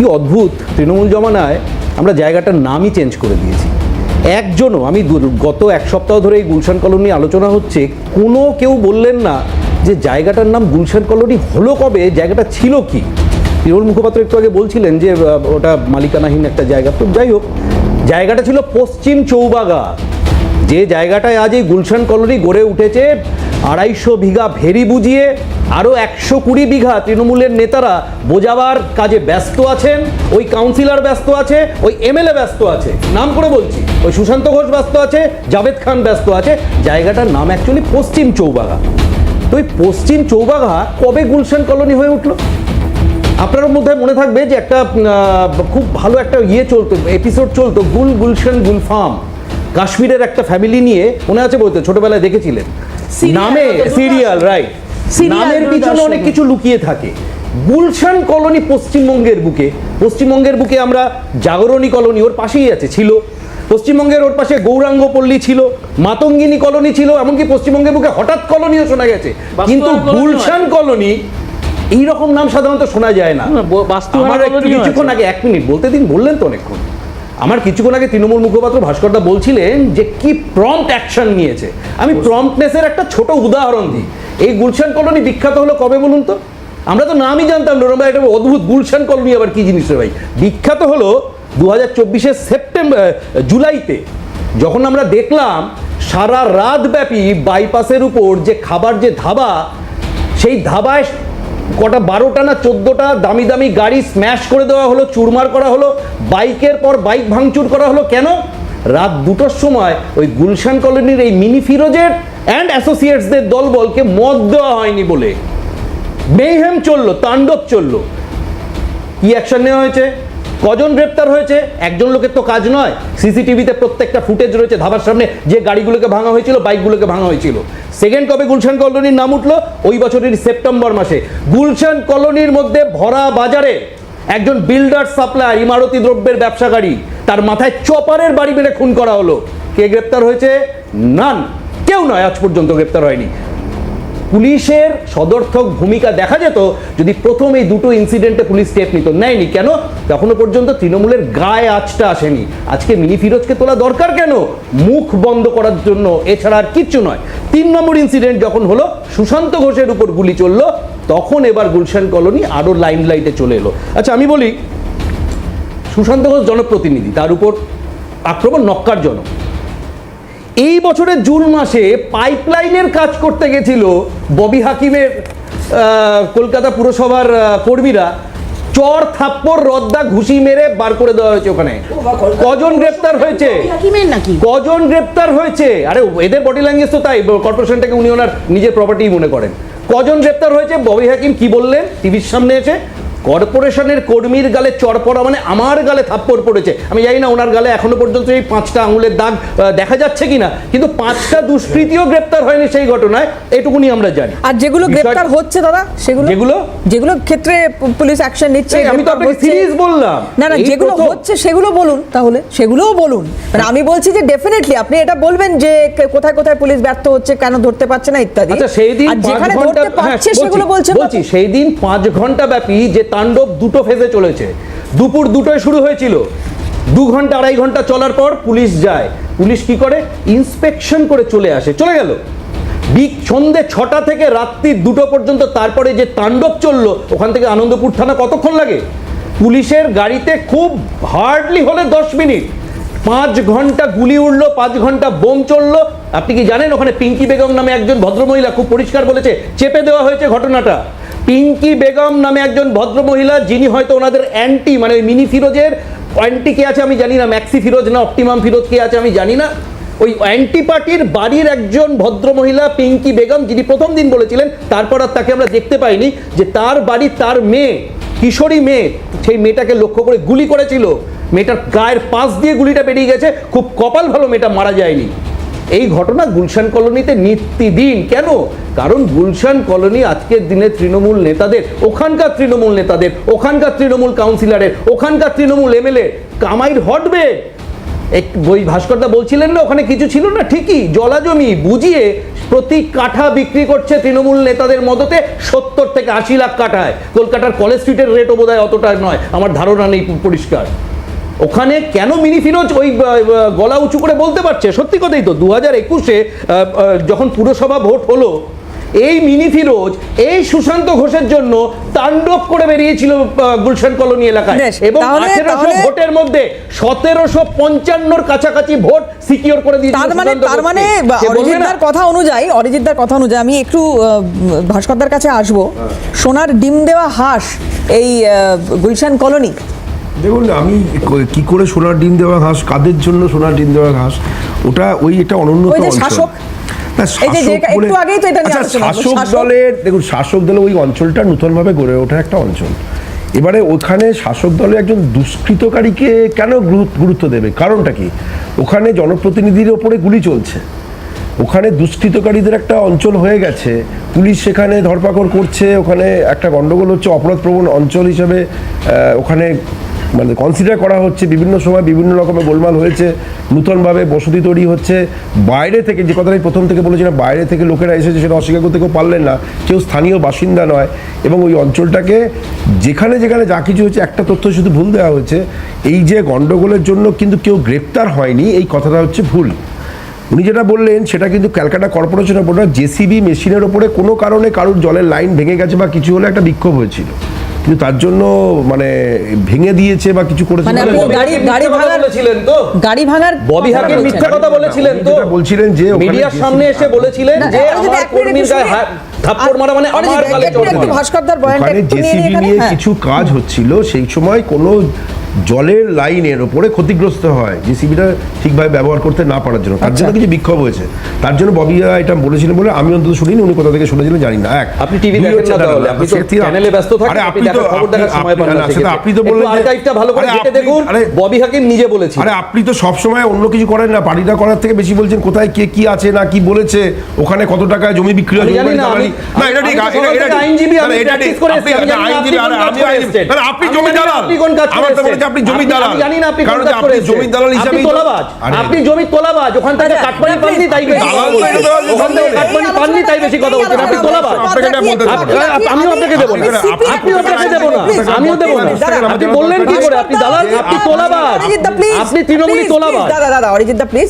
কি অদ্ভুত, তৃণমূল জমানায় আমরা জায়গাটার নামই চেঞ্জ করে দিয়েছি। একজনও, আমি গত এক সপ্তাহ ধরে এই গুলশান কলোনি আলোচনা হচ্ছে, কোনো কেউ বললেন না যে জায়গাটার নাম গুলশান কলোনি হলো কবে, জায়গাটা ছিল কি? তৃণমূল মুখপাত্র একটু আগে বলছিলেন যে ওটা মালিকানাহীন একটা জায়গা। তো যাই হোক, জায়গাটা ছিল পশ্চিম চৌবাগা যে জায়গাটায় আজ এই গুলশান কলোনি গড়ে উঠেছে, আড়াইশো বিঘা ভেরি বুঝিয়ে আরও একশো কুড়ি বিঘা তৃণমূলের নেতারা বোঝাবার কাজে ব্যস্ত আছেন ওই কাউন্সিলর ব্যস্ত আছে ওই এমএলএ ব্যস্ত আছে। নাম করে বলছি ওই সুশান্ত ঘোষ ব্যস্ত আছে জাভেদ খান ব্যস্ত আছে জায়গাটার নাম অ্যাকচুয়ালি পশ্চিম চৌবাগা তো ওই পশ্চিম চৌবাগা কবে গুলশান কলোনি হয়ে উঠল? আপনার মধ্যে মনে থাকবে যে একটা খুব ভালো একটা ইয়ে চলতো এপিসোড চলতো গুল গুলশান গুলফাম কাশ্মীরের একটা ফ্যামিলি নিয়ে মনে আছে বলতে ছোটবেলায় দেখেছিলেন? নামে সিরিয়াল রাইট নামের পিছনে অনেক কিছু লুকিয়ে থাকে। গুলশান কলোনি পশ্চিমবঙ্গের বুকে পশ্চিমবঙ্গের বুকে আমরা জাগরণী কলোনি ওর পাশেই আছে ছিল। পশ্চিমবঙ্গের ওর পাশে গৌরাঙ্গ পল্লী ছিল মাতঙ্গিনী কলোনি ছিল এমনকি পশ্চিমবঙ্গের বুকে হঠাৎ কলোনিও শোনা গেছে। কিন্তু গুলশান কলোনি এই রকম নাম সাধারণত শোনা যায় না। কিছুক্ষণ আগে এক মিনিট বলতে দিন বললেন তো অনেকক্ষণ। আমার কিছুক্ষণ আগে তৃণমূল মুখপাত্র ভাস্করদা বলছিলেন যে কি প্রম্পট অ্যাকশন নিয়েছে। আমি প্রম্পটনেসের একটা ছোট উদাহরণ দিই। এই গুলশান কলোনি বিখ্যাত হলো কবে বলুন তো? আমরা তো নামই জানতাম না আমরা এটা অদ্ভুত গুলশান কলোনি আবার কি জিনিস রে ভাই? বিখ্যাত হলো দু হাজার চব্বিশের সেপ্টেম্বর জুলাইতে যখন আমরা দেখলাম সারা রাত ব্যাপী বাইপাসের উপর যে খাবার যে ধাবা সেই ধাবায় কটা বারোটা না চোদ্দোটা দামি দামি গাড়ি স্ম্যাশ করে দেওয়া হলো, চুরমার করা হলো, বাইকের পর বাইক ভাঙচুর করা হলো, কেন? রাত দুটোর সময় ওই গুলশান কলোনির এই মিনি ফিরোজের অ্যান্ড অ্যাসোসিয়েটসদের দলবলকে মদ দেওয়া হয়নি বলে। মেহেম চলল, তাণ্ডব চলল। কি অ্যাকশন নেওয়া হয়েছে? কজন গ্রেপ্তার হয়েছে? একজন লোকের তো কাজ নয়। সিসিটিভিতে প্রত্যেকটা ফুটেজ রয়েছে ধাবার সামনে। যে গাড়িগুলোকে ভাঙা হয়েছিল, বাইকগুলোকে ভাঙা হয়েছিল। সেকেন্ড কবে গুলশান কলোনির নাম উঠল? ওই বছরের সেপ্টেম্বর মাসে। গুলশান কলোনির মধ্যে ভরা বাজারে একজন বিল্ডার সাপ্লাই ইমারতি দ্রব্যের ব্যবসাকারী, তার মাথায় চপারের বাড়ি মেরে খুন করা হলো। কে গ্রেপ্তার হয়েছে? নান কেউ নয়, আজ পর্যন্ত গ্রেপ্তার হয়নি। পুলিশের সদর্থক ভূমিকা দেখা যেত যদি প্রথম এই দুটো ইনসিডেন্টে পুলিশ স্টেপ নিত। নেয়নি কেন? তখনও পর্যন্ত তৃণমূলের গায়ে আঁচটা আসেনি। আজকে মিনি ফিরোজকে তোলা দরকার কেন? মুখ বন্ধ করার জন্য এছাড়া আর কিচ্ছু নয়। তিন নম্বর ইনসিডেন্ট যখন হলো, সুশান্ত ঘোষের উপর গুলি চলল, তখন এবার গুলশান কলোনি আরও লাইন লাইটে চলে এলো। আচ্ছা আমি বলি, সুশান্ত ঘোষ জনপ্রতিনিধি, তার উপর আক্রমণ নক্কারজনক। এই বছরের জুন মাসে পাইপলাইনের কাজ করতে গেছিল ববি হাকিমের কলকাতা পুরসভার কর্মীরা। চর থাপ্পড় রদ্দা ঘুষি মেরে বার করে দেওয়া হয়েছে ওখানে। কজন গ্রেপ্তার হয়েছে? নাকি? কজন গ্রেপ্তার হয়েছে? আরে এদের বডি ল্যাঙ্গুয়েজ তো তাই কর্পোরেশনটাকে উনি ওনার নিজের প্রপার্টি মনে করেন। কজন গ্রেপ্তার হয়েছে? ববি হাকিম কি বললেন? টিভির সামনে এসে কর্পোরেশনের কর্মীর গালে চড় পড়া মানে আমার গালে থাপ্পড় পড়েছে। আমি জানি না ওনার গালে এখনও পর্যন্ত এই পাঁচটা আঙুলের দাগ দেখা যাচ্ছে কিনা কিন্তু পাঁচটা দুষ্কৃতীয় গ্রেপ্তার হয়নি সেই ঘটনায় এটুকুনি আমরা জানি। আর যেগুলো গ্রেপ্তার হচ্ছে দাদা সেগুলো যেগুলো? যেগুলো ক্ষেত্রে পুলিশ অ্যাকশন নিচ্ছে আমি তো আপনাকে। সিরিজ বললাম। না না যেগুলো হচ্ছে সেগুলো বলুন তাহলে সেগুলোও বলুন। মানে আমি বলছি যে ডেফিনেটলি আপনি এটা বলবেন যে কোথায় কোথায় পুলিশ ব্যর্থ হচ্ছে কেন ধরতে পারছে না ইত্যাদি। আচ্ছা সেই দিন যেখানে ঘণ্টা ধরতে হ্যাঁ, পারছে সেগুলো বলছেন বলছি সেই দিন পাঁচ ঘণ্টা ব্যাপী যে তাণ্ডব দুটো ফেজে চলেছে। দুপুর দুটোয় শুরু হয়েছিল। দু ঘণ্টা, আড়াই ঘণ্টা চলার পর পুলিশ যায়। পুলিশ কি করে? ইন্সপেকশন করে চলে আসে। চলে গেল। বিক সন্ধে ছটা থেকে রাত্রি দুটো পর্যন্ত তারপরে যে তাণ্ডব চলল, ওখান থেকে আনন্দপুর থানা কতক্ষণ লাগে? পুলিশের গাড়িতে খুব হার্ডলি হলে দশ মিনিট। পাঁচ ঘণ্টা গুলি উঠল পাঁচ ঘণ্টা বোম চলল। আপনি কি জানেন, ওখানে পিঙ্কি বেগম নামে একজন ভদ্রমহিলা খুব পরিষ্কার বলেছে, চেপে দেওয়া হয়েছে ঘটনাটা। পিঙ্কি বেগম নামে একজন ভদ্রমহিলা, যিনি হয়তো ওনাদের অ্যান্টি মানে ওই মিনি ফিরোজের অ্যান্টি কে আছে আমি জানি না ম্যাক্সি ফিরোজ না অপটিমাম ফিরোজ কে আছে আমি জানি না। ওই অ্যান্টি পার্টির বাড়ির একজন ভদ্রমহিলা, পিঙ্কি বেগম, যিনি প্রথম দিন বলেছিলেন, তারপর আর তাকে আমরা দেখতে পাইনি, যে তার বাড়ি তার মেয়ে, কিশোরী মেয়ে, সেই মেয়েটাকে লক্ষ্য করে গুলি করেছিল। মেয়েটার গায়ের পাশ দিয়ে গুলিটা বেরিয়ে গেছে, খুব কপাল ভালো মেয়েটা মারা যায়নি। এই ঘটনা গুলশান কলোনিতে নিত্যদিন। কেন? কারণ গুলশান কলোনি আজকের দিনে তৃণমূল নেতাদের, ওখানকার তৃণমূল নেতাদের, ওখানকার তৃণমূল কাউন্সিলরের, ওখানকার তৃণমূল এমএলএ কামাইর হটবে। এক- ওই ভাস্করদা বলছিলেন না, ওখানে কিছু ছিল না? ঠিকই, জলা জমি বুঝিয়ে প্রতি কাঠা বিক্রি করছে তৃণমূল নেতাদের মদতে সত্তর থেকে আশি লাখ কাঠায়। কলকাতার কলেজ স্ট্রিটের রেটও বোধ অতটা নয়, আমার ধারণা নেই পরিষ্কার। ওখানে কেন মিনি ফিরোজ ওই গলা উঁচু করে বলতে পারছে? সত্যি কথাই তো দু হাজার একুশে যখন পুরসভা ভোট হলো এই মিনি ফিরোজ এই সুশান্ত ঘোষের জন্য তাণ্ডব করে বেরিয়েছিল গুলশান কলোনি এলাকায়। এবং আঠেরোশো ভোটের মধ্যে সতেরোশো পঞ্চান্নর কাছাকাছি ভোট সিকিওর করে দিয়েছিল তার মানে তার মানে অরিজিৎদার কথা অনুযায়ী অরিজিৎদার কথা অনুযায়ী আমি একটু ভাস্করদার কাছে আসব। সোনার ডিম দেওয়া হাঁস এই গুলশান কলোনি দেখুন আমি ক- করে সোনার ডিম দেওয়া ঘাস? কাদের জন্য সোনার ডিম দেওয়া ঘাস? ওটা ওই এটা অনুন্নত ওই যে অঞ্চল। শাসক? না, এই যে- যে- শাসক বলে- একটু আগেই তো এটা নিয়ে আচ্ছা, শাসক দলের দেখুন শাসক দলের ওই অঞ্চলটা নূতনভাবে গড়ে ওঠা একটা অঞ্চল। এবারে ওখানে শাসক দলের একজন দুষ্কৃতকারীকে কেন গুরু- গুরুত্ব দেবে? কারণটা কি? ওখানে জনপ্রতিনিধির ওপরে গুলি চলছে। ওখানে দুষ্কৃতকারীদের একটা অঞ্চল হয়ে গেছে। পুলিশ সেখানে ধরপাকড় করছে। ওখানে একটা গন্ডগোল হচ্ছে অপরাধপ্রবণ অঞ্চল হিসেবে ওখানে মানে কনসিডার করা হচ্ছে বিভিন্ন সময় বিভিন্ন রকমের গোলমাল হয়েছে, নূতনভাবে বসতি তৈরি হচ্ছে। বাইরে থেকে যে কথাটা প্রথম থেকে বলেছিলাম বাইরে থেকে লোকেরা এসেছে সেটা অস্বীকার করতে কেউ পারলেন না। কেউ স্থানীয় বাসিন্দা নয় এবং ওই অঞ্চলটাকে যেখানে যেখানে যা কিছু হচ্ছে একটা তথ্য শুধু ভুল দেওয়া হয়েছে। এই যে গন্ডগোলের জন্য কিন্তু কেউ গ্রেপ্তার হয়নি, এই কথাটা হচ্ছে ভুল। উনি যেটা বললেন, সেটা কিন্তু ক্যালকাটা কর্পোরেশনের ওপরে জেসিবি মেশিনের ওপরে কোনো কারণে কারুর জলের লাইন ভেঙে গেছে বা কিছু হলে একটা বিক্ষোভ হয়েছিল। কিন্তু তার জন্য মানে ভেঙে দিয়েছে বা কিছু করেছে মানে আপনি গাড়ি- গাড়ি ভাঙার- বলেছিলেন তো গাড়ি ভাঙার ববি হাকিম মিথ্যা কথা বলেছিলেন তো বলছিলেন যে মিডিয়ার সামনে এসে বলেছিলেন যে আমার কর্মীর গায়ে থাপ্পড় মারা মানে আমার গালে চড়। ভাস্করদার বয়ানটা নিয়ে। নিয়ে হ্যাঁ। কিছু কাজ হচ্ছিল সেই সময় কোনো জলের লাইনের ওপরে ক্ষতিগ্রস্ত হয় জেসিবিটা ঠিকভাবে ব্যবহার করতে না পারার জন্য। তার জন্য আচ্ছা। কিছু বিক্ষোভ হয়েছে। তার জন্য ববি এটা বলেছিলেন বলে আমি অন্তত শুনিনি উনি কোথা থেকে শুনেছিলেন জানি না। এক আপনি টিভি দেখেন না তাহলে। আপনি তো চ্যানেলে ব্যস্ত থাকেন আপনি তো খবর দেখার সময় পান না সেটা আপনি তো বললেন আর্কাইভটা ভালো করে ঘেটে দেখুন। ববি হাকিম নিজে বলেছেন আরে আপনি তো সব সময় অন্য কিছু করেন না পার্টিটা করার থেকে বেশি বলছেন কোথায় কে কি আছে না কি বলেছে ওখানে কত টাকায় জমি বিক্রি হয় জানি না, আমি- না এটা ঠিক এটা-। আইনজীবী, আমি এটা ঠিক। করে আপনি- আইনজীবী, আরে আমি আইনজীবী। আপনি জমি দালাল আপনি কোন কাজ আমার মনে আপনি জমি দালাল জানি না আপনি কারণ আপনি জমি দালাল তোলাবাজ আপনি জমি তোলাবাজ ওখান থেকে আচ্ছা, কাটমানি পাননি তাই বেশি ওখান থেকে কাটমানি পাননি তাই বেশি কথা বলছেন আপনি তোলাবাজ আপনাকে এটা বলতে দেবো না। আমিও আপনাকে দেব না আপনি- আপনাকে দেব না আমিও দেব না আপনি বললেন কি করে আপনি দালাল আপনি তোলাবাজ আপনি তৃণমূলী তোলাবাজ দাদা দাদা অরিজিৎ দা প্লিজ